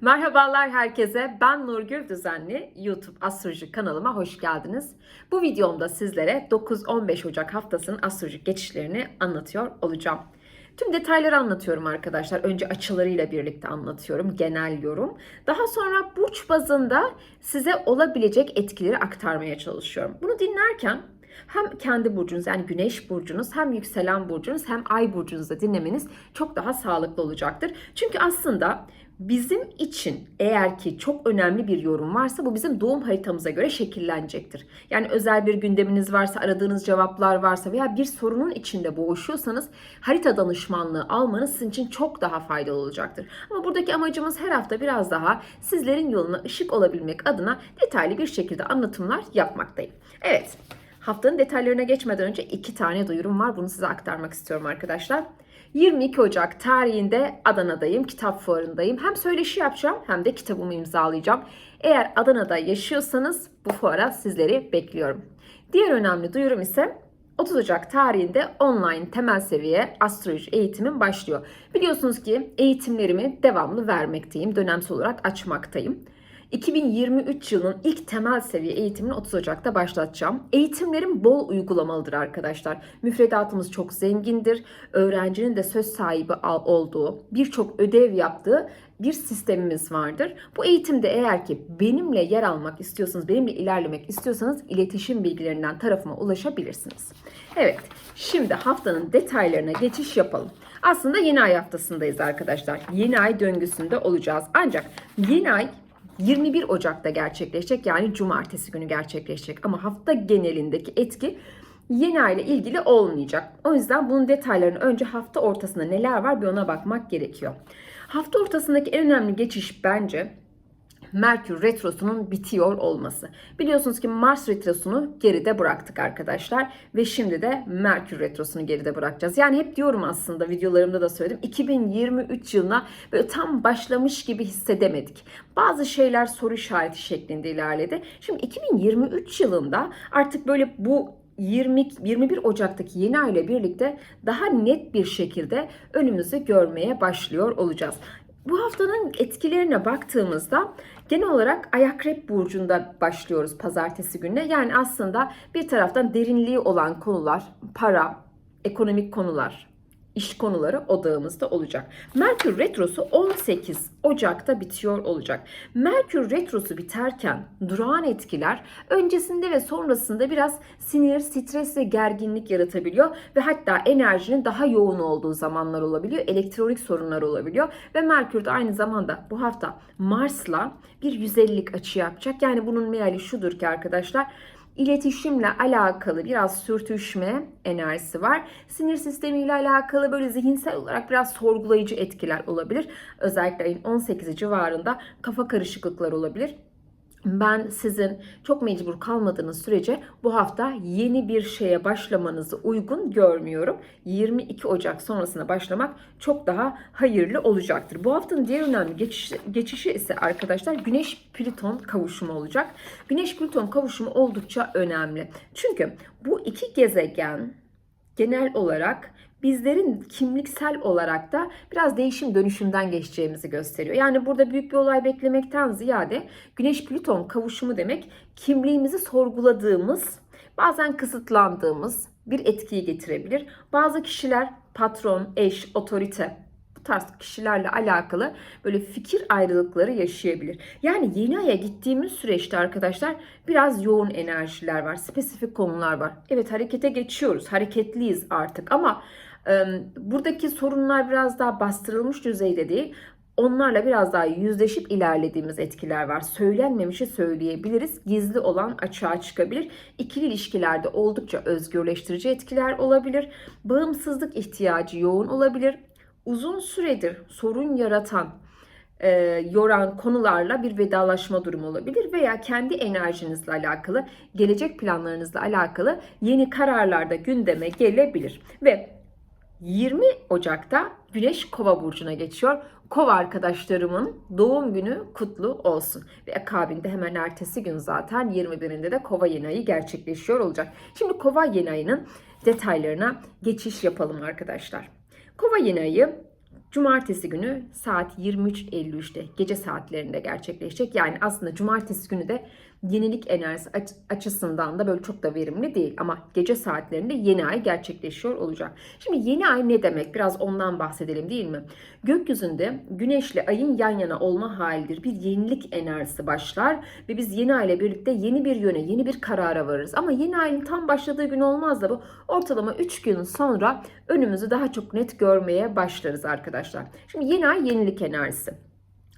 Merhabalar herkese. Ben Nurgül Düzenli. YouTube Astroloji kanalıma hoş geldiniz. Bu videomda sizlere 9-15 Ocak haftasının astrolojik geçişlerini anlatıyor olacağım. Tüm detayları anlatıyorum arkadaşlar. Önce açılarıyla birlikte anlatıyorum. Genel yorum. Daha sonra burç bazında size olabilecek etkileri aktarmaya çalışıyorum. Bunu dinlerken hem kendi burcunuz yani güneş burcunuz hem yükselen burcunuz hem ay burcunuzu dinlemeniz çok daha sağlıklı olacaktır. Çünkü aslında bizim için eğer ki çok önemli bir yorum varsa bu bizim doğum haritamıza göre şekillenecektir. Yani özel bir gündeminiz varsa, aradığınız cevaplar varsa veya bir sorunun içinde boğuşuyorsanız harita danışmanlığı almanız sizin için çok daha faydalı olacaktır. Ama buradaki amacımız her hafta biraz daha sizlerin yoluna ışık olabilmek adına detaylı bir şekilde anlatımlar yapmaktayım. Evet, Haftanın detaylarına geçmeden önce iki tane duyurum var. Bunu size aktarmak istiyorum arkadaşlar. 22 Ocak tarihinde Adana'dayım, kitap fuarındayım. Hem söyleşi yapacağım hem de kitabımı imzalayacağım. Eğer Adana'da yaşıyorsanız bu fuara sizleri bekliyorum. Diğer önemli duyurum ise 30 Ocak tarihinde online temel seviye astroloji eğitimim başlıyor. Biliyorsunuz ki eğitimlerimi devamlı vermekteyim, dönemsel olarak açmaktayım. 2023 yılının ilk temel seviye eğitimini 30 Ocak'ta başlatacağım. Eğitimlerim bol uygulamalıdır arkadaşlar. Müfredatımız çok zengindir. Öğrencinin de söz sahibi olduğu, birçok ödev yaptığı bir sistemimiz vardır. Bu eğitimde eğer ki benimle yer almak istiyorsanız, benimle ilerlemek istiyorsanız iletişim bilgilerinden tarafıma ulaşabilirsiniz. Evet, şimdi haftanın detaylarına geçiş yapalım. Aslında yeni ay haftasındayız arkadaşlar. Yeni ay döngüsünde olacağız. Ancak yeni ay 21 Ocak'ta gerçekleşecek yani cumartesi günü gerçekleşecek ama hafta genelindeki etki yeni ay ile ilgili olmayacak. O yüzden bunun detaylarını önce hafta ortasında neler var bir ona bakmak gerekiyor. Hafta ortasındaki en önemli geçiş bence Merkür Retrosu'nun bitiyor olması. Biliyorsunuz ki Mars Retrosu'nu geride bıraktık arkadaşlar. Ve şimdi de Merkür Retrosu'nu geride bırakacağız. Yani hep diyorum aslında videolarımda da söyledim. 2023 yılına böyle tam başlamış gibi hissedemedik. Bazı şeyler soru işareti şeklinde ilerledi. Şimdi 2023 yılında artık böyle bu 20 21 Ocak'taki yeni ay ile birlikte daha net bir şekilde önümüzü görmeye başlıyor olacağız. Bu haftanın etkilerine baktığımızda genel olarak Akrep burcunda başlıyoruz pazartesi gününe. Yani aslında bir taraftan derinliği olan konular, para, ekonomik konular, iş konuları odağımızda olacak. Merkür Retrosu 18 Ocak'ta bitiyor olacak. Merkür Retrosu biterken durağan etkiler öncesinde ve sonrasında biraz sinir, stres ve gerginlik yaratabiliyor ve hatta enerjinin daha yoğun olduğu zamanlar olabiliyor. Elektronik sorunlar olabiliyor ve Merkür de aynı zamanda bu hafta Mars'la bir 150'lik açı yapacak. Yani bunun meali şudur ki arkadaşlar iletişimle alakalı biraz sürtüşme enerjisi var. Sinir sistemiyle alakalı böyle zihinsel olarak biraz sorgulayıcı etkiler olabilir. Özellikle ayın 18'i civarında kafa karışıklıklar olabilir ben sizin çok mecbur kalmadığınız sürece bu hafta yeni bir şeye başlamanızı uygun görmüyorum. 22 Ocak sonrasına başlamak çok daha hayırlı olacaktır. Bu haftanın diğer önemli geçiş, geçişi ise arkadaşlar Güneş Plüton kavuşumu olacak. Güneş Plüton kavuşumu oldukça önemli. Çünkü bu iki gezegen genel olarak bizlerin kimliksel olarak da biraz değişim dönüşümden geçeceğimizi gösteriyor. Yani burada büyük bir olay beklemekten ziyade Güneş Plüton kavuşumu demek kimliğimizi sorguladığımız, bazen kısıtlandığımız bir etkiyi getirebilir. Bazı kişiler patron, eş, otorite bu tarz kişilerle alakalı böyle fikir ayrılıkları yaşayabilir. Yani yeni aya gittiğimiz süreçte arkadaşlar biraz yoğun enerjiler var, spesifik konular var. Evet harekete geçiyoruz, hareketliyiz artık ama buradaki sorunlar biraz daha bastırılmış düzeyde değil. Onlarla biraz daha yüzleşip ilerlediğimiz etkiler var. Söylenmemişi söyleyebiliriz. Gizli olan açığa çıkabilir. İkili ilişkilerde oldukça özgürleştirici etkiler olabilir. Bağımsızlık ihtiyacı yoğun olabilir. Uzun süredir sorun yaratan, e, yoran konularla bir vedalaşma durumu olabilir veya kendi enerjinizle alakalı, gelecek planlarınızla alakalı yeni kararlarda gündeme gelebilir. Ve 20 Ocak'ta Güneş Kova burcuna geçiyor. Kova arkadaşlarımın doğum günü kutlu olsun. Ve akabinde hemen ertesi gün zaten 21'inde de Kova yeni ayı gerçekleşiyor olacak. Şimdi Kova yeni ayının detaylarına geçiş yapalım arkadaşlar. Kova yeni ayı Cumartesi günü saat 23.53'te gece saatlerinde gerçekleşecek. Yani aslında cumartesi günü de yenilik enerjisi aç- açısından da böyle çok da verimli değil. Ama gece saatlerinde yeni ay gerçekleşiyor olacak. Şimdi yeni ay ne demek? Biraz ondan bahsedelim değil mi? Gökyüzünde güneşle ayın yan yana olma halidir. Bir yenilik enerjisi başlar ve biz yeni ay ile birlikte yeni bir yöne, yeni bir karara varırız. Ama yeni ayın tam başladığı gün olmaz da bu ortalama 3 gün sonra önümüzü daha çok net görmeye başlarız arkadaşlar. Şimdi yeni ay yenilik enerjisi.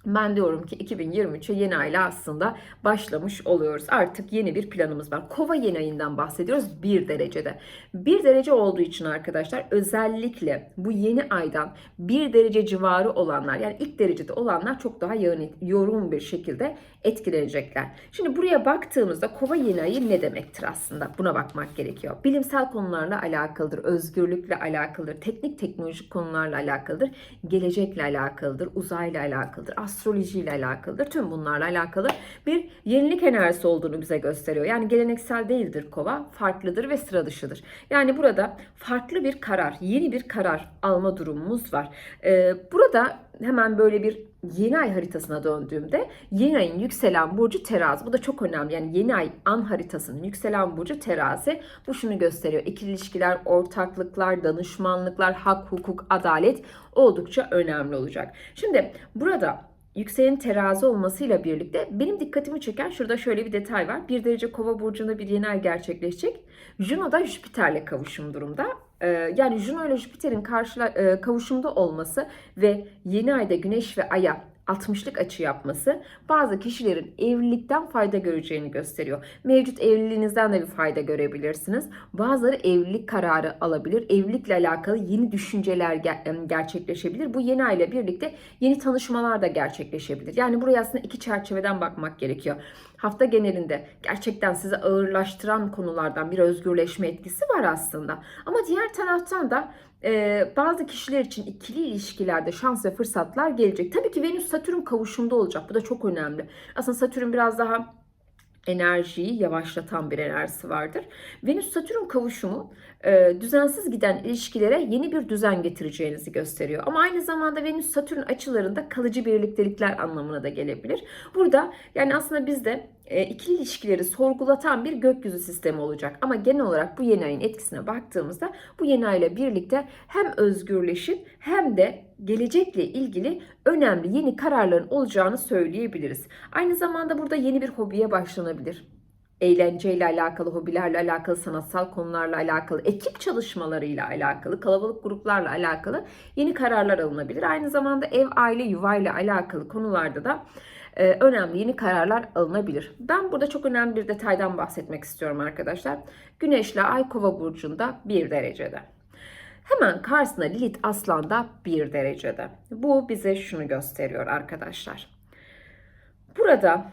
Ben diyorum ki 2023'e yeni ayla aslında başlamış oluyoruz. Artık yeni bir planımız var. Kova yeni ayından bahsediyoruz bir derecede. Bir derece olduğu için arkadaşlar özellikle bu yeni aydan bir derece civarı olanlar yani ilk derecede olanlar çok daha yoğun, yoğun bir şekilde etkilenecekler. Şimdi buraya baktığımızda kova yeni ayı ne demektir aslında? Buna bakmak gerekiyor. Bilimsel konularla alakalıdır, özgürlükle alakalıdır, teknik teknolojik konularla alakalıdır, gelecekle alakalıdır, uzayla alakalıdır, astrolojiyle alakalıdır. Tüm bunlarla alakalı bir yenilik enerjisi olduğunu bize gösteriyor. Yani geleneksel değildir kova, farklıdır ve sıra dışıdır. Yani burada farklı bir karar, yeni bir karar alma durumumuz var. Ee, burada hemen böyle bir yeni ay haritasına döndüğümde yeni ayın yükselen burcu terazi. Bu da çok önemli. Yani yeni ay an haritasının yükselen burcu terazi. Bu şunu gösteriyor. İkili ilişkiler, ortaklıklar, danışmanlıklar, hak, hukuk, adalet oldukça önemli olacak. Şimdi burada yükselen terazi olmasıyla birlikte benim dikkatimi çeken şurada şöyle bir detay var. Bir derece kova burcunda bir yeni ay gerçekleşecek. Juno da Jüpiter'le kavuşum durumda. Ee, yani Juno ile Jüpiter'in karşıla, e, kavuşumda olması ve yeni ayda Güneş ve Ay'a 60'lık açı yapması bazı kişilerin evlilikten fayda göreceğini gösteriyor. Mevcut evliliğinizden de bir fayda görebilirsiniz. Bazıları evlilik kararı alabilir. Evlilikle alakalı yeni düşünceler ger- gerçekleşebilir. Bu yeni ayla birlikte yeni tanışmalar da gerçekleşebilir. Yani buraya aslında iki çerçeveden bakmak gerekiyor. Hafta genelinde gerçekten sizi ağırlaştıran konulardan bir özgürleşme etkisi var aslında. Ama diğer taraftan da e, bazı kişiler için ikili ilişkilerde şans ve fırsatlar gelecek. Tabii ki Venüs Satürn kavuşumda olacak. Bu da çok önemli. Aslında Satürn biraz daha enerjiyi yavaşlatan bir enerjisi vardır. Venüs Satürn kavuşumu e, düzensiz giden ilişkilere yeni bir düzen getireceğinizi gösteriyor. Ama aynı zamanda Venüs Satürn açılarında kalıcı birliktelikler anlamına da gelebilir. Burada yani aslında bizde e, ikili ilişkileri sorgulatan bir gökyüzü sistemi olacak. Ama genel olarak bu yeni ayın etkisine baktığımızda bu yeni ayla birlikte hem özgürleşin hem de gelecekle ilgili önemli yeni kararların olacağını söyleyebiliriz. Aynı zamanda burada yeni bir hobiye başlanabilir eğlenceyle alakalı, hobilerle alakalı, sanatsal konularla alakalı, ekip çalışmalarıyla alakalı, kalabalık gruplarla alakalı yeni kararlar alınabilir. Aynı zamanda ev, aile, yuvayla alakalı konularda da e, önemli yeni kararlar alınabilir. Ben burada çok önemli bir detaydan bahsetmek istiyorum arkadaşlar. Güneşle Ay Kova burcunda 1 derecede. Hemen karşısında Lilith Aslan'da 1 derecede. Bu bize şunu gösteriyor arkadaşlar. Burada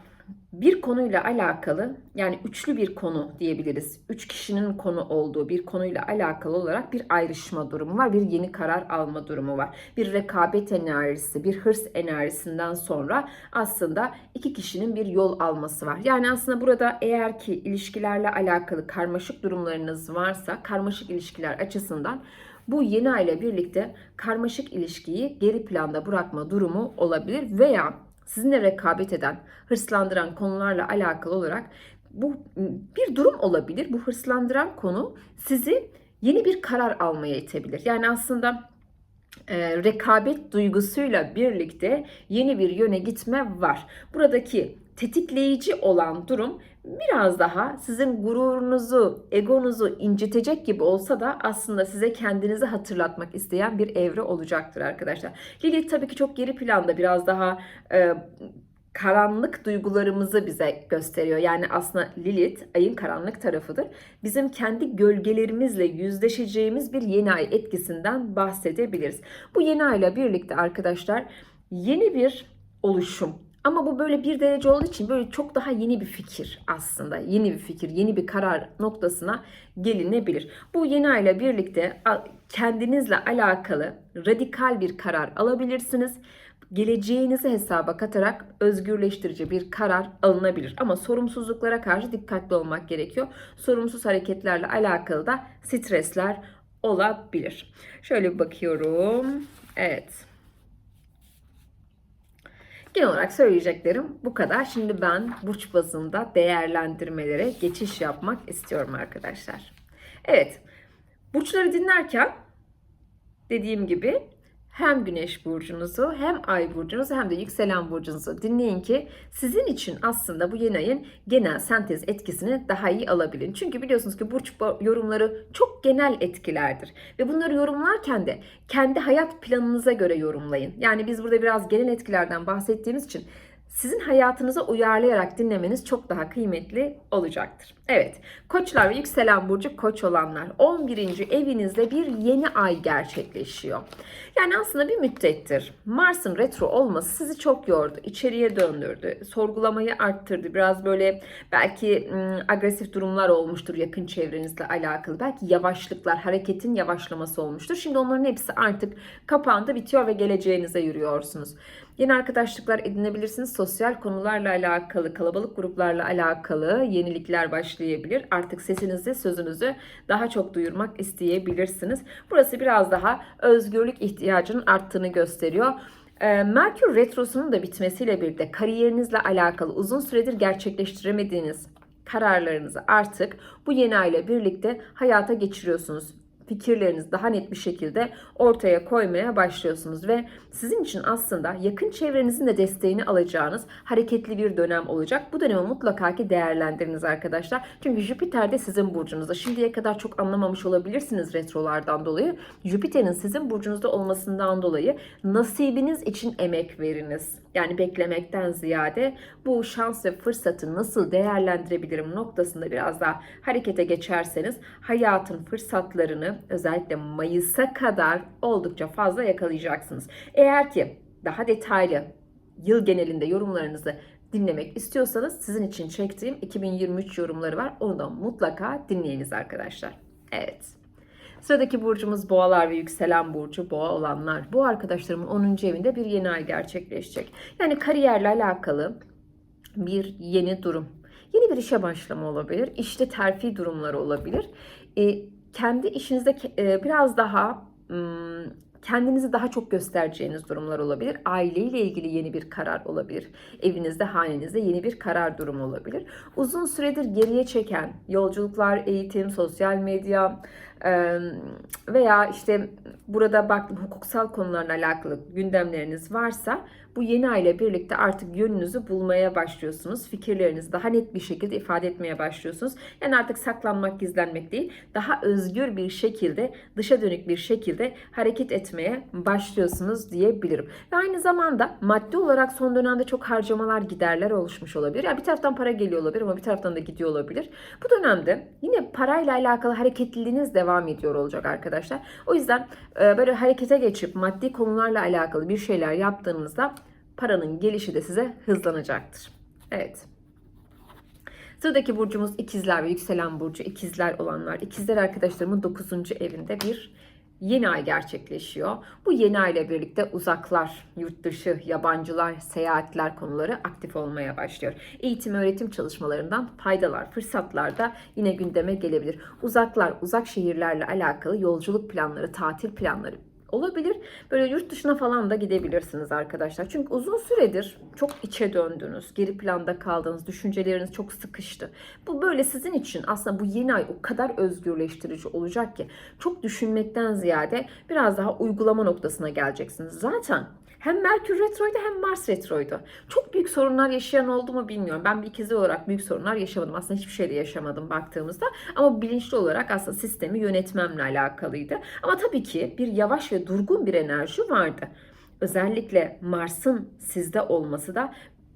bir konuyla alakalı yani üçlü bir konu diyebiliriz. Üç kişinin konu olduğu bir konuyla alakalı olarak bir ayrışma durumu var. Bir yeni karar alma durumu var. Bir rekabet enerjisi, bir hırs enerjisinden sonra aslında iki kişinin bir yol alması var. Yani aslında burada eğer ki ilişkilerle alakalı karmaşık durumlarınız varsa karmaşık ilişkiler açısından bu yeni ayla birlikte karmaşık ilişkiyi geri planda bırakma durumu olabilir veya sizinle rekabet eden, hırslandıran konularla alakalı olarak bu bir durum olabilir. Bu hırslandıran konu sizi yeni bir karar almaya itebilir. Yani aslında e, rekabet duygusuyla birlikte yeni bir yöne gitme var. Buradaki tetikleyici olan durum biraz daha sizin gururunuzu, egonuzu incitecek gibi olsa da aslında size kendinizi hatırlatmak isteyen bir evre olacaktır arkadaşlar. Lilith tabii ki çok geri planda biraz daha e, karanlık duygularımızı bize gösteriyor. Yani aslında Lilith ayın karanlık tarafıdır. Bizim kendi gölgelerimizle yüzleşeceğimiz bir yeni ay etkisinden bahsedebiliriz. Bu yeni ayla birlikte arkadaşlar yeni bir oluşum, ama bu böyle bir derece olduğu için böyle çok daha yeni bir fikir aslında. Yeni bir fikir, yeni bir karar noktasına gelinebilir. Bu yeni ayla birlikte kendinizle alakalı radikal bir karar alabilirsiniz. Geleceğinizi hesaba katarak özgürleştirici bir karar alınabilir. Ama sorumsuzluklara karşı dikkatli olmak gerekiyor. Sorumsuz hareketlerle alakalı da stresler olabilir. Şöyle bakıyorum. Evet. Genel olarak söyleyeceklerim bu kadar. Şimdi ben burç bazında değerlendirmelere geçiş yapmak istiyorum arkadaşlar. Evet, burçları dinlerken dediğim gibi hem güneş burcunuzu hem ay burcunuzu hem de yükselen burcunuzu dinleyin ki sizin için aslında bu yeni ayın genel sentez etkisini daha iyi alabilin. Çünkü biliyorsunuz ki burç yorumları çok genel etkilerdir. Ve bunları yorumlarken de kendi hayat planınıza göre yorumlayın. Yani biz burada biraz genel etkilerden bahsettiğimiz için sizin hayatınıza uyarlayarak dinlemeniz çok daha kıymetli olacaktır. Evet, koçlar ve yükselen burcu koç olanlar 11. evinizde bir yeni ay gerçekleşiyor. Yani aslında bir müddettir Mars'ın retro olması sizi çok yordu, içeriye döndürdü, sorgulamayı arttırdı. Biraz böyle belki ım, agresif durumlar olmuştur yakın çevrenizle alakalı. Belki yavaşlıklar, hareketin yavaşlaması olmuştur. Şimdi onların hepsi artık kapandı, bitiyor ve geleceğinize yürüyorsunuz. Yeni arkadaşlıklar edinebilirsiniz. Sosyal konularla alakalı, kalabalık gruplarla alakalı yenilikler başlayabilir. Artık sesinizi, sözünüzü daha çok duyurmak isteyebilirsiniz. Burası biraz daha özgürlük ihtiyacının arttığını gösteriyor. Ee, Merkür Retrosu'nun da bitmesiyle birlikte kariyerinizle alakalı uzun süredir gerçekleştiremediğiniz kararlarınızı artık bu yeni ay ile birlikte hayata geçiriyorsunuz fikirlerinizi daha net bir şekilde ortaya koymaya başlıyorsunuz ve sizin için aslında yakın çevrenizin de desteğini alacağınız hareketli bir dönem olacak. Bu dönemi mutlaka ki değerlendiriniz arkadaşlar. Çünkü Jüpiter de sizin burcunuzda. Şimdiye kadar çok anlamamış olabilirsiniz retrolardan dolayı. Jüpiter'in sizin burcunuzda olmasından dolayı nasibiniz için emek veriniz. Yani beklemekten ziyade bu şans ve fırsatı nasıl değerlendirebilirim noktasında biraz daha harekete geçerseniz hayatın fırsatlarını özellikle Mayıs'a kadar oldukça fazla yakalayacaksınız. Eğer ki daha detaylı yıl genelinde yorumlarınızı dinlemek istiyorsanız sizin için çektiğim 2023 yorumları var. Onu da mutlaka dinleyiniz arkadaşlar. Evet. Sıradaki burcumuz boğalar ve yükselen burcu boğa olanlar. Bu arkadaşlarımın 10. evinde bir yeni ay gerçekleşecek. Yani kariyerle alakalı bir yeni durum. Yeni bir işe başlama olabilir. İşte terfi durumları olabilir. E, kendi işinizde e, biraz daha kendinizi daha çok göstereceğiniz durumlar olabilir. Aileyle ilgili yeni bir karar olabilir. Evinizde, hanenizde yeni bir karar durumu olabilir. Uzun süredir geriye çeken yolculuklar, eğitim, sosyal medya veya işte burada baktım hukuksal konularla alakalı gündemleriniz varsa bu yeni ay ile birlikte artık yönünüzü bulmaya başlıyorsunuz. Fikirlerinizi daha net bir şekilde ifade etmeye başlıyorsunuz. Yani artık saklanmak, gizlenmek değil, daha özgür bir şekilde, dışa dönük bir şekilde hareket etmeye başlıyorsunuz diyebilirim. Ve aynı zamanda maddi olarak son dönemde çok harcamalar, giderler oluşmuş olabilir. Yani bir taraftan para geliyor olabilir ama bir taraftan da gidiyor olabilir. Bu dönemde yine parayla alakalı hareketliliğiniz devam ediyor olacak arkadaşlar. O yüzden böyle harekete geçip maddi konularla alakalı bir şeyler yaptığınızda paranın gelişi de size hızlanacaktır. Evet. Sıradaki burcumuz ikizler ve yükselen burcu ikizler olanlar. İkizler arkadaşlarımın 9. evinde bir yeni ay gerçekleşiyor. Bu yeni ay ile birlikte uzaklar, yurt dışı, yabancılar, seyahatler konuları aktif olmaya başlıyor. Eğitim öğretim çalışmalarından faydalar, fırsatlar da yine gündeme gelebilir. Uzaklar, uzak şehirlerle alakalı yolculuk planları, tatil planları olabilir. Böyle yurt dışına falan da gidebilirsiniz arkadaşlar. Çünkü uzun süredir çok içe döndünüz. Geri planda kaldınız. Düşünceleriniz çok sıkıştı. Bu böyle sizin için aslında bu yeni ay o kadar özgürleştirici olacak ki çok düşünmekten ziyade biraz daha uygulama noktasına geleceksiniz. Zaten hem Merkür Retro'ydu hem Mars Retro'ydu. Çok büyük sorunlar yaşayan oldu mu bilmiyorum. Ben bir ikizi olarak büyük sorunlar yaşamadım. Aslında hiçbir şey de yaşamadım baktığımızda. Ama bilinçli olarak aslında sistemi yönetmemle alakalıydı. Ama tabii ki bir yavaş ve durgun bir enerji vardı. Özellikle Mars'ın sizde olması da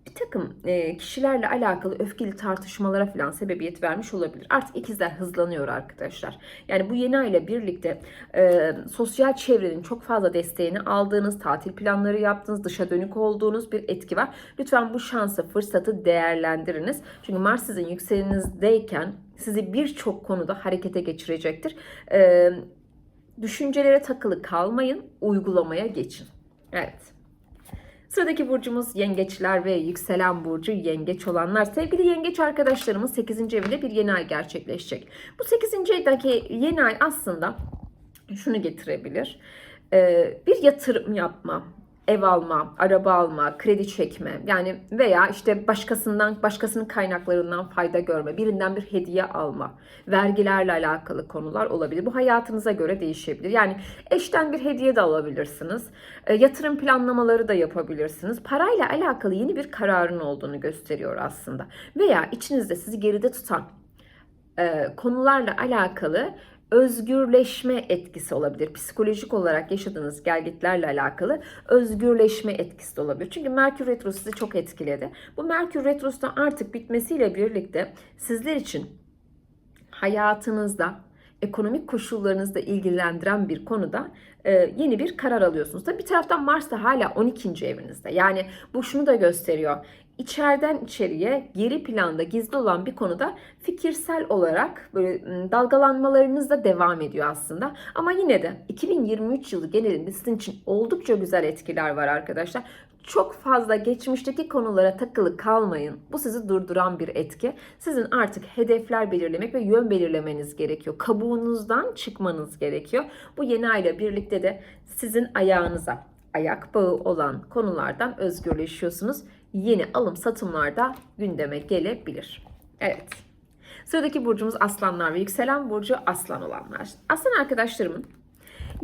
bir takım e, kişilerle alakalı öfkeli tartışmalara falan sebebiyet vermiş olabilir. Artık ikizler hızlanıyor arkadaşlar. Yani bu yeni ay ile birlikte e, sosyal çevrenin çok fazla desteğini aldığınız, tatil planları yaptığınız, dışa dönük olduğunuz bir etki var. Lütfen bu şansı, fırsatı değerlendiriniz. Çünkü Mars sizin yükselenizdeyken sizi birçok konuda harekete geçirecektir. E, düşüncelere takılı kalmayın, uygulamaya geçin. Evet. Sıradaki burcumuz yengeçler ve yükselen burcu yengeç olanlar. Sevgili yengeç arkadaşlarımın 8. evinde bir yeni ay gerçekleşecek. Bu 8. aydaki yeni ay aslında şunu getirebilir. Ee, bir yatırım yapma, ev alma, araba alma, kredi çekme yani veya işte başkasından başkasının kaynaklarından fayda görme, birinden bir hediye alma, vergilerle alakalı konular olabilir. Bu hayatınıza göre değişebilir. Yani eşten bir hediye de alabilirsiniz. E, yatırım planlamaları da yapabilirsiniz. Parayla alakalı yeni bir kararın olduğunu gösteriyor aslında. Veya içinizde sizi geride tutan e, konularla alakalı özgürleşme etkisi olabilir. Psikolojik olarak yaşadığınız gelgitlerle alakalı özgürleşme etkisi de olabilir. Çünkü Merkür Retrosu sizi çok etkiledi. Bu Merkür Retrosu da artık bitmesiyle birlikte sizler için hayatınızda ekonomik koşullarınızda ilgilendiren bir konuda e, yeni bir karar alıyorsunuz. Tabii bir taraftan Mars da hala 12. evinizde. Yani bu şunu da gösteriyor. İçeriden içeriye geri planda gizli olan bir konuda fikirsel olarak böyle dalgalanmalarınız da devam ediyor aslında. Ama yine de 2023 yılı genelinde sizin için oldukça güzel etkiler var arkadaşlar. Çok fazla geçmişteki konulara takılı kalmayın. Bu sizi durduran bir etki. Sizin artık hedefler belirlemek ve yön belirlemeniz gerekiyor. Kabuğunuzdan çıkmanız gerekiyor. Bu yeni ayla birlikte de sizin ayağınıza ayak bağı olan konulardan özgürleşiyorsunuz. Yeni alım satımlarda gündeme gelebilir. Evet. Sıradaki burcumuz aslanlar ve yükselen burcu aslan olanlar. Aslan arkadaşlarımın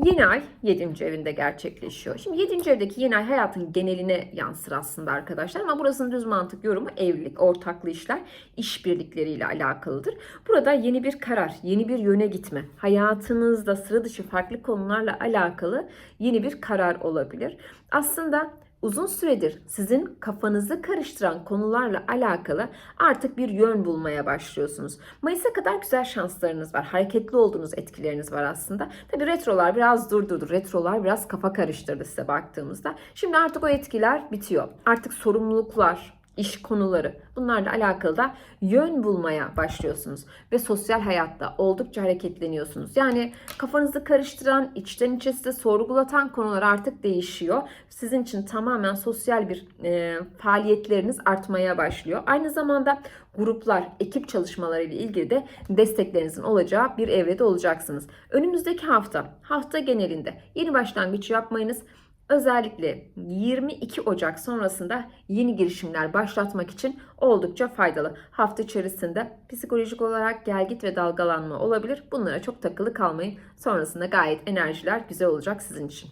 Yeni ay 7. evinde gerçekleşiyor. Şimdi 7. evdeki yeni ay hayatın geneline yansır aslında arkadaşlar ama burasının düz mantık yorumu evlilik, ortaklı işler, işbirlikleriyle alakalıdır. Burada yeni bir karar, yeni bir yöne gitme, hayatınızda sıra dışı farklı konularla alakalı yeni bir karar olabilir. Aslında uzun süredir sizin kafanızı karıştıran konularla alakalı artık bir yön bulmaya başlıyorsunuz. Mayıs'a kadar güzel şanslarınız var. Hareketli olduğunuz etkileriniz var aslında. Tabi retrolar biraz durdurdu. Retrolar biraz kafa karıştırdı size baktığımızda. Şimdi artık o etkiler bitiyor. Artık sorumluluklar, iş konuları bunlarla alakalı da yön bulmaya başlıyorsunuz ve sosyal hayatta oldukça hareketleniyorsunuz. Yani kafanızı karıştıran, içten içe size sorgulatan konular artık değişiyor. Sizin için tamamen sosyal bir e, faaliyetleriniz artmaya başlıyor. Aynı zamanda gruplar, ekip çalışmaları ile ilgili de desteklerinizin olacağı bir evrede olacaksınız. Önümüzdeki hafta, hafta genelinde yeni başlangıç yapmayınız. Özellikle 22 Ocak sonrasında yeni girişimler başlatmak için oldukça faydalı. Hafta içerisinde psikolojik olarak gelgit ve dalgalanma olabilir. Bunlara çok takılı kalmayın. Sonrasında gayet enerjiler güzel olacak sizin için.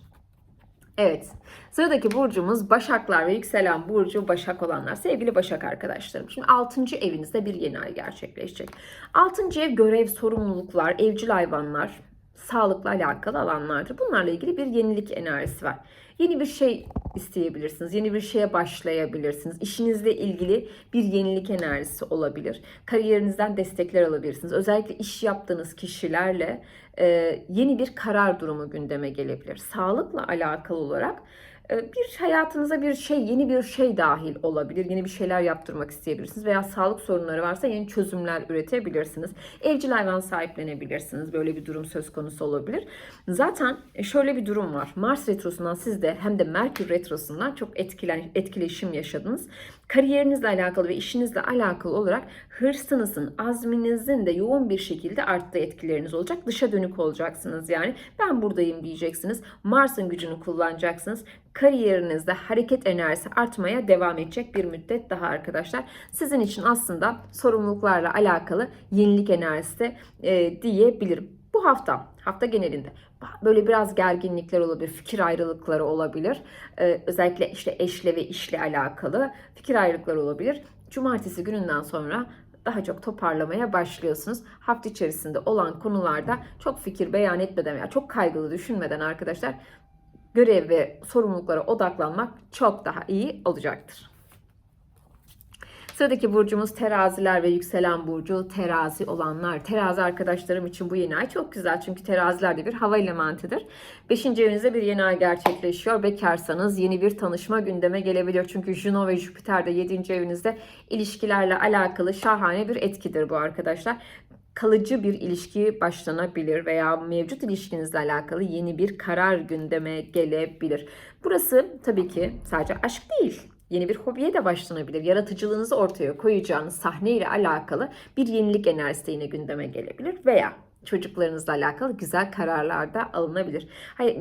Evet. Sıradaki burcumuz Başaklar ve yükselen burcu Başak olanlar. Sevgili Başak arkadaşlarım. Şimdi 6. evinizde bir yeni ay gerçekleşecek. 6. ev görev, sorumluluklar, evcil hayvanlar, sağlıkla alakalı alanlardır. Bunlarla ilgili bir yenilik enerjisi var. Yeni bir şey isteyebilirsiniz. Yeni bir şeye başlayabilirsiniz. İşinizle ilgili bir yenilik enerjisi olabilir. Kariyerinizden destekler alabilirsiniz. Özellikle iş yaptığınız kişilerle e, yeni bir karar durumu gündeme gelebilir. Sağlıkla alakalı olarak bir hayatınıza bir şey, yeni bir şey dahil olabilir. Yeni bir şeyler yaptırmak isteyebilirsiniz veya sağlık sorunları varsa yeni çözümler üretebilirsiniz. Evcil hayvan sahiplenebilirsiniz. Böyle bir durum söz konusu olabilir. Zaten şöyle bir durum var. Mars retrosundan siz de hem de Merkür retrosundan çok etkilen, etkileşim yaşadınız. Kariyerinizle alakalı ve işinizle alakalı olarak hırsınızın, azminizin de yoğun bir şekilde arttığı etkileriniz olacak. Dışa dönük olacaksınız yani. Ben buradayım diyeceksiniz. Mars'ın gücünü kullanacaksınız. Kariyerinizde hareket enerjisi artmaya devam edecek bir müddet daha arkadaşlar. Sizin için aslında sorumluluklarla alakalı yenilik enerjisi de, e, diyebilirim. Bu hafta, hafta genelinde böyle biraz gerginlikler olabilir, fikir ayrılıkları olabilir. Ee, özellikle işte eşle ve işle alakalı fikir ayrılıkları olabilir. Cumartesi gününden sonra daha çok toparlamaya başlıyorsunuz. Hafta içerisinde olan konularda çok fikir beyan etmeden veya çok kaygılı düşünmeden arkadaşlar görev ve sorumluluklara odaklanmak çok daha iyi olacaktır. Sıradaki burcumuz teraziler ve yükselen burcu terazi olanlar. Terazi arkadaşlarım için bu yeni ay çok güzel çünkü teraziler de bir hava elementidir. Beşinci evinizde bir yeni ay gerçekleşiyor. Bekarsanız yeni bir tanışma gündeme gelebiliyor. Çünkü Juno ve Jüpiter de yedinci evinizde ilişkilerle alakalı şahane bir etkidir bu arkadaşlar kalıcı bir ilişki başlanabilir veya mevcut ilişkinizle alakalı yeni bir karar gündeme gelebilir. Burası tabii ki sadece aşk değil Yeni bir hobiye de başlanabilir. Yaratıcılığınızı ortaya koyacağınız sahne ile alakalı bir yenilik enerjisi yine gündeme gelebilir. Veya çocuklarınızla alakalı güzel kararlar da alınabilir.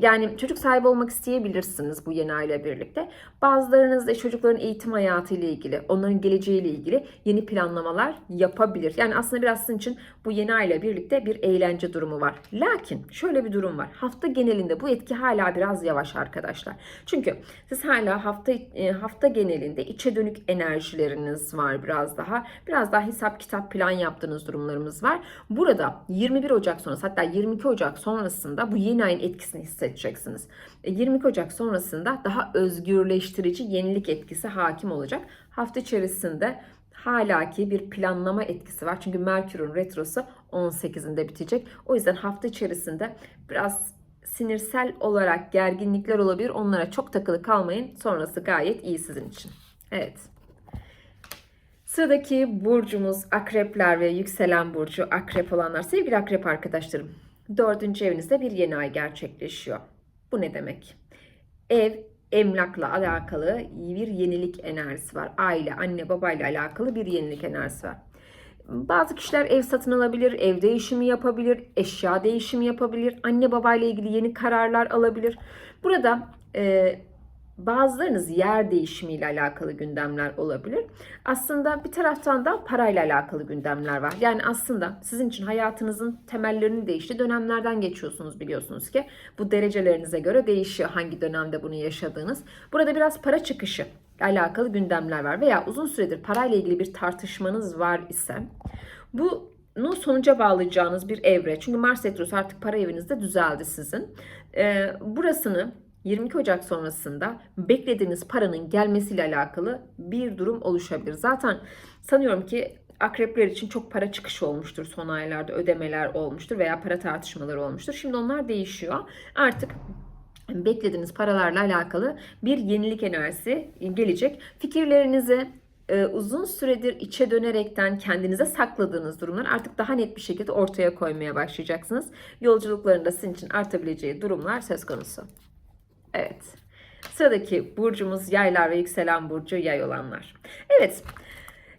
Yani çocuk sahibi olmak isteyebilirsiniz bu yeni aile birlikte. Bazılarınız da çocukların eğitim hayatı ile ilgili, onların geleceğiyle ilgili yeni planlamalar yapabilir. Yani aslında biraz sizin için bu yeni aile birlikte bir eğlence durumu var. Lakin şöyle bir durum var. Hafta genelinde bu etki hala biraz yavaş arkadaşlar. Çünkü siz hala hafta e, hafta genelinde içe dönük enerjileriniz var biraz daha. Biraz daha hesap kitap plan yaptığınız durumlarımız var. Burada 21 Ocak sonrası hatta 22 Ocak sonrasında bu yeni ayın etkisini hissedeceksiniz. E, 22 Ocak sonrasında daha özgürleştirici yenilik etkisi hakim olacak. Hafta içerisinde halaki bir planlama etkisi var. Çünkü Merkür'ün retrosu 18'inde bitecek. O yüzden hafta içerisinde biraz sinirsel olarak gerginlikler olabilir. Onlara çok takılı kalmayın. Sonrası gayet iyi sizin için. Evet. Sıradaki burcumuz akrepler ve yükselen burcu akrep olanlar. Sevgili akrep arkadaşlarım, dördüncü evinizde bir yeni ay gerçekleşiyor. Bu ne demek? Ev, emlakla alakalı bir yenilik enerjisi var. Aile, anne, babayla alakalı bir yenilik enerjisi var. Bazı kişiler ev satın alabilir, ev değişimi yapabilir, eşya değişimi yapabilir, anne babayla ilgili yeni kararlar alabilir. Burada e, bazılarınız yer değişimiyle alakalı gündemler olabilir. Aslında bir taraftan da parayla alakalı gündemler var. Yani aslında sizin için hayatınızın temellerinin değiştiği dönemlerden geçiyorsunuz biliyorsunuz ki. Bu derecelerinize göre değişiyor hangi dönemde bunu yaşadığınız. Burada biraz para çıkışı alakalı gündemler var veya uzun süredir parayla ilgili bir tartışmanız var ise bu bunu sonuca bağlayacağınız bir evre. Çünkü Mars Retrosu artık para evinizde düzeldi sizin. Ee, burasını 22 Ocak sonrasında beklediğiniz paranın gelmesiyle alakalı bir durum oluşabilir. Zaten sanıyorum ki akrepler için çok para çıkışı olmuştur son aylarda ödemeler olmuştur veya para tartışmaları olmuştur. Şimdi onlar değişiyor. Artık beklediğiniz paralarla alakalı bir yenilik enerjisi gelecek. Fikirlerinizi e, uzun süredir içe dönerekten kendinize sakladığınız durumlar artık daha net bir şekilde ortaya koymaya başlayacaksınız. Yolculuklarında sizin için artabileceği durumlar söz konusu. Evet. Sıradaki burcumuz yaylar ve yükselen burcu yay olanlar. Evet.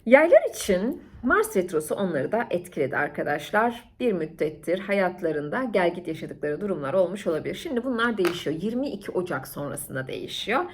Yaylar için Mars retrosu onları da etkiledi arkadaşlar. Bir müddettir hayatlarında gel git yaşadıkları durumlar olmuş olabilir. Şimdi bunlar değişiyor. 22 Ocak sonrasında değişiyor.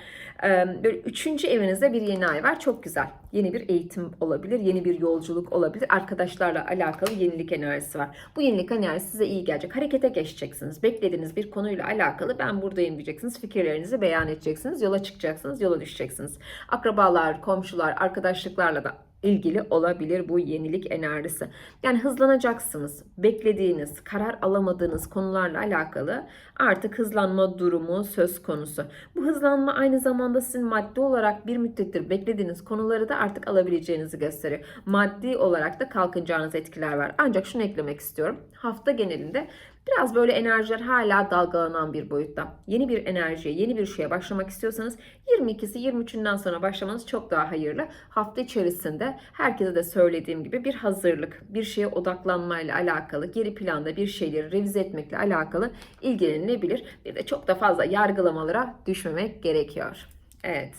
Böyle üçüncü evinizde bir yeni ay var. Çok güzel. Yeni bir eğitim olabilir. Yeni bir yolculuk olabilir. Arkadaşlarla alakalı yenilik enerjisi var. Bu yenilik enerjisi size iyi gelecek. Harekete geçeceksiniz. Beklediğiniz bir konuyla alakalı ben buradayım diyeceksiniz. Fikirlerinizi beyan edeceksiniz. Yola çıkacaksınız. Yola düşeceksiniz. Akrabalar, komşular, arkadaşlıklarla da ilgili olabilir bu yenilik enerjisi. Yani hızlanacaksınız. Beklediğiniz, karar alamadığınız konularla alakalı artık hızlanma durumu söz konusu. Bu hızlanma aynı zamanda sizin maddi olarak bir müddettir beklediğiniz konuları da artık alabileceğinizi gösteriyor. Maddi olarak da kalkınacağınız etkiler var. Ancak şunu eklemek istiyorum. Hafta genelinde Biraz böyle enerjiler hala dalgalanan bir boyutta. Yeni bir enerjiye, yeni bir şeye başlamak istiyorsanız 22'si 23'ünden sonra başlamanız çok daha hayırlı. Hafta içerisinde herkese de söylediğim gibi bir hazırlık, bir şeye odaklanmayla alakalı, geri planda bir şeyleri revize etmekle alakalı ilgilenilebilir. Bir de çok da fazla yargılamalara düşmemek gerekiyor. Evet.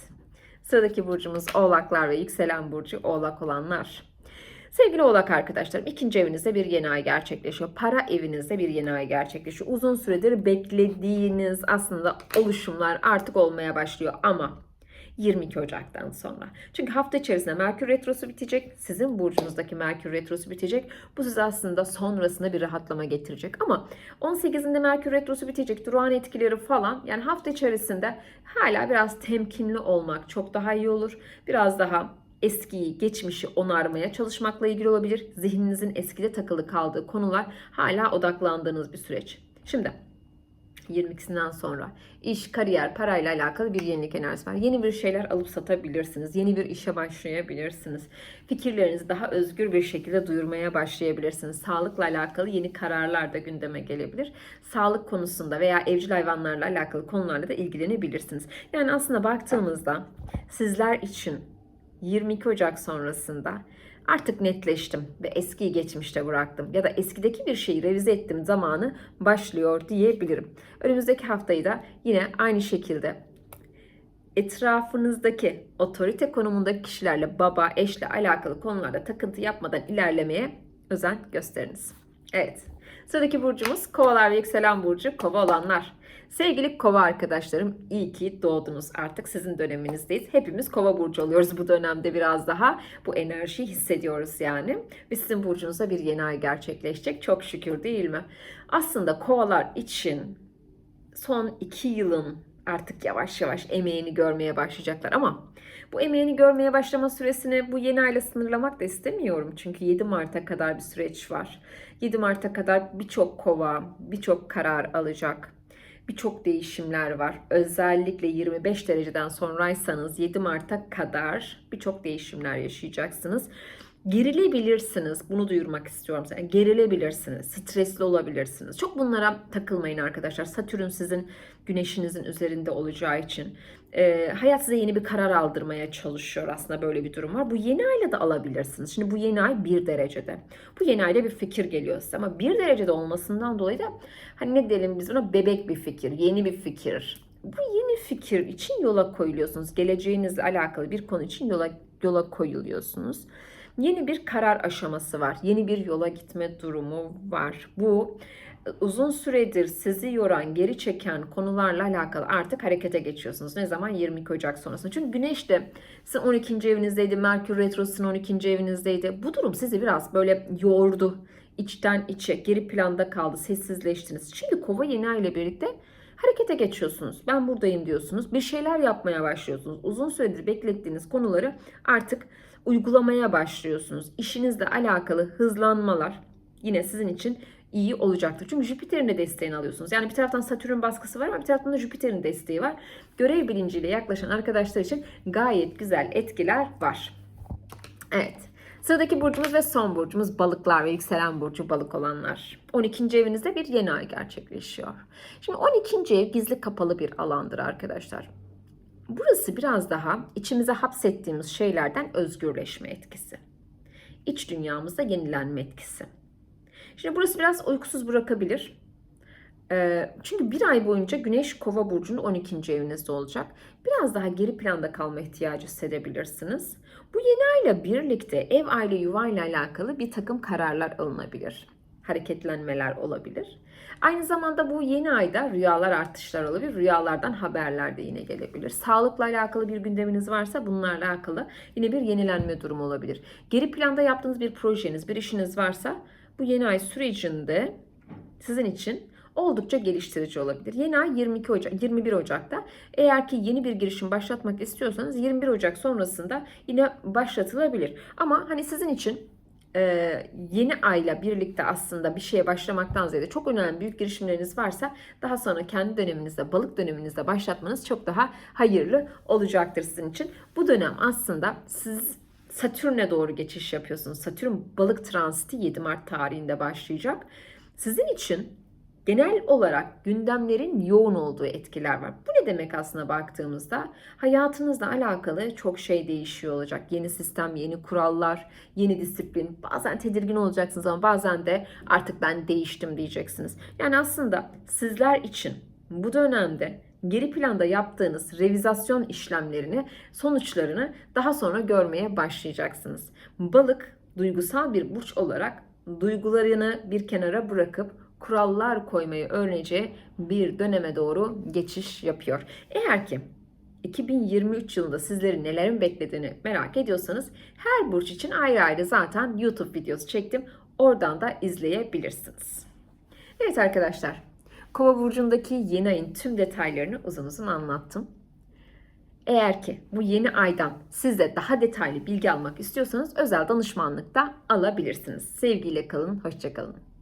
Sıradaki burcumuz Oğlaklar ve yükselen burcu Oğlak olanlar. Sevgili oğlak arkadaşlarım ikinci evinizde bir yeni ay gerçekleşiyor. Para evinizde bir yeni ay gerçekleşiyor. Uzun süredir beklediğiniz aslında oluşumlar artık olmaya başlıyor ama 22 Ocak'tan sonra. Çünkü hafta içerisinde Merkür Retrosu bitecek. Sizin burcunuzdaki Merkür Retrosu bitecek. Bu size aslında sonrasında bir rahatlama getirecek. Ama 18'inde Merkür Retrosu bitecek. Duran etkileri falan. Yani hafta içerisinde hala biraz temkinli olmak çok daha iyi olur. Biraz daha eskiyi, geçmişi onarmaya çalışmakla ilgili olabilir. Zihninizin eskide takılı kaldığı konular hala odaklandığınız bir süreç. Şimdi 22'sinden sonra iş, kariyer, parayla alakalı bir yenilik enerjisi var. Yeni bir şeyler alıp satabilirsiniz. Yeni bir işe başlayabilirsiniz. Fikirlerinizi daha özgür bir şekilde duyurmaya başlayabilirsiniz. Sağlıkla alakalı yeni kararlar da gündeme gelebilir. Sağlık konusunda veya evcil hayvanlarla alakalı konularla da ilgilenebilirsiniz. Yani aslında baktığımızda sizler için 22 Ocak sonrasında artık netleştim ve eskiyi geçmişte bıraktım ya da eskideki bir şeyi revize ettim zamanı başlıyor diyebilirim. Önümüzdeki haftayı da yine aynı şekilde etrafınızdaki otorite konumundaki kişilerle baba, eşle alakalı konularda takıntı yapmadan ilerlemeye özen gösteriniz. Evet. Sıradaki burcumuz kovalar ve yükselen burcu kova olanlar. Sevgili kova arkadaşlarım iyi ki doğdunuz artık sizin döneminizdeyiz. Hepimiz kova burcu oluyoruz bu dönemde biraz daha. Bu enerjiyi hissediyoruz yani. Ve sizin burcunuzda bir yeni ay gerçekleşecek. Çok şükür değil mi? Aslında kovalar için son iki yılın artık yavaş yavaş emeğini görmeye başlayacaklar ama bu emeğini görmeye başlama süresini bu yeni ayla sınırlamak da istemiyorum. Çünkü 7 Mart'a kadar bir süreç var. 7 Mart'a kadar birçok kova, birçok karar alacak. Birçok değişimler var. Özellikle 25 dereceden sonraysanız 7 Mart'a kadar birçok değişimler yaşayacaksınız. Gerilebilirsiniz. Bunu duyurmak istiyorum. Yani gerilebilirsiniz. Stresli olabilirsiniz. Çok bunlara takılmayın arkadaşlar. Satürn sizin güneşinizin üzerinde olacağı için. e, hayat size yeni bir karar aldırmaya çalışıyor. Aslında böyle bir durum var. Bu yeni ayla da alabilirsiniz. Şimdi bu yeni ay bir derecede. Bu yeni ayda bir fikir geliyor size. Ama bir derecede olmasından dolayı da hani ne diyelim biz buna bebek bir fikir, yeni bir fikir. Bu yeni fikir için yola koyuluyorsunuz. Geleceğinizle alakalı bir konu için yola yola koyuluyorsunuz yeni bir karar aşaması var. Yeni bir yola gitme durumu var. Bu e, uzun süredir sizi yoran, geri çeken konularla alakalı artık harekete geçiyorsunuz. Ne zaman? 22 Ocak sonrasında. Çünkü Güneş de sizin 12. evinizdeydi, Merkür Retro sizin 12. evinizdeydi. Bu durum sizi biraz böyle yordu. İçten içe, geri planda kaldı, sessizleştiniz. Şimdi Kova yeni ay ile birlikte harekete geçiyorsunuz. Ben buradayım diyorsunuz. Bir şeyler yapmaya başlıyorsunuz. Uzun süredir beklettiğiniz konuları artık uygulamaya başlıyorsunuz. İşinizle alakalı hızlanmalar yine sizin için iyi olacaktır. Çünkü Jüpiter'in de desteğini alıyorsunuz. Yani bir taraftan Satürn baskısı var ama bir taraftan da Jüpiter'in desteği var. Görev bilinciyle yaklaşan arkadaşlar için gayet güzel etkiler var. Evet. Sıradaki burcumuz ve son burcumuz balıklar ve yükselen burcu balık olanlar. 12. evinizde bir yeni ay gerçekleşiyor. Şimdi 12. ev gizli kapalı bir alandır arkadaşlar. Burası biraz daha içimize hapsettiğimiz şeylerden özgürleşme etkisi. İç dünyamızda yenilenme etkisi. Şimdi burası biraz uykusuz bırakabilir. Ee, çünkü bir ay boyunca Güneş Kova burcunun 12. evinizde olacak. Biraz daha geri planda kalma ihtiyacı hissedebilirsiniz. Bu yeni ayla birlikte ev, aile, yuva ile alakalı bir takım kararlar alınabilir. Hareketlenmeler olabilir. Aynı zamanda bu yeni ayda rüyalar artışlar olabilir. Rüyalardan haberler de yine gelebilir. Sağlıkla alakalı bir gündeminiz varsa bunlarla alakalı yine bir yenilenme durumu olabilir. Geri planda yaptığınız bir projeniz, bir işiniz varsa bu yeni ay sürecinde sizin için oldukça geliştirici olabilir. Yeni ay 22 Ocak, 21 Ocak'ta. Eğer ki yeni bir girişim başlatmak istiyorsanız 21 Ocak sonrasında yine başlatılabilir. Ama hani sizin için e, yeni ayla birlikte aslında bir şeye başlamaktan ziyade çok önemli büyük girişimleriniz varsa daha sonra kendi döneminizde, balık döneminizde başlatmanız çok daha hayırlı olacaktır sizin için. Bu dönem aslında siz Satürn'e doğru geçiş yapıyorsunuz. Satürn balık transiti 7 Mart tarihinde başlayacak. Sizin için genel olarak gündemlerin yoğun olduğu etkiler var. Bu ne demek aslında baktığımızda? Hayatınızla alakalı çok şey değişiyor olacak. Yeni sistem, yeni kurallar, yeni disiplin. Bazen tedirgin olacaksınız ama bazen de artık ben değiştim diyeceksiniz. Yani aslında sizler için bu dönemde geri planda yaptığınız revizasyon işlemlerini, sonuçlarını daha sonra görmeye başlayacaksınız. Balık duygusal bir burç olarak duygularını bir kenara bırakıp kurallar koymayı öğreneceği bir döneme doğru geçiş yapıyor. Eğer ki 2023 yılında sizleri nelerin beklediğini merak ediyorsanız her burç için ayrı ayrı zaten YouTube videosu çektim. Oradan da izleyebilirsiniz. Evet arkadaşlar, Kova burcundaki yeni ayın tüm detaylarını uzun uzun anlattım. Eğer ki bu yeni aydan siz de daha detaylı bilgi almak istiyorsanız özel danışmanlık da alabilirsiniz. Sevgiyle kalın, hoşçakalın.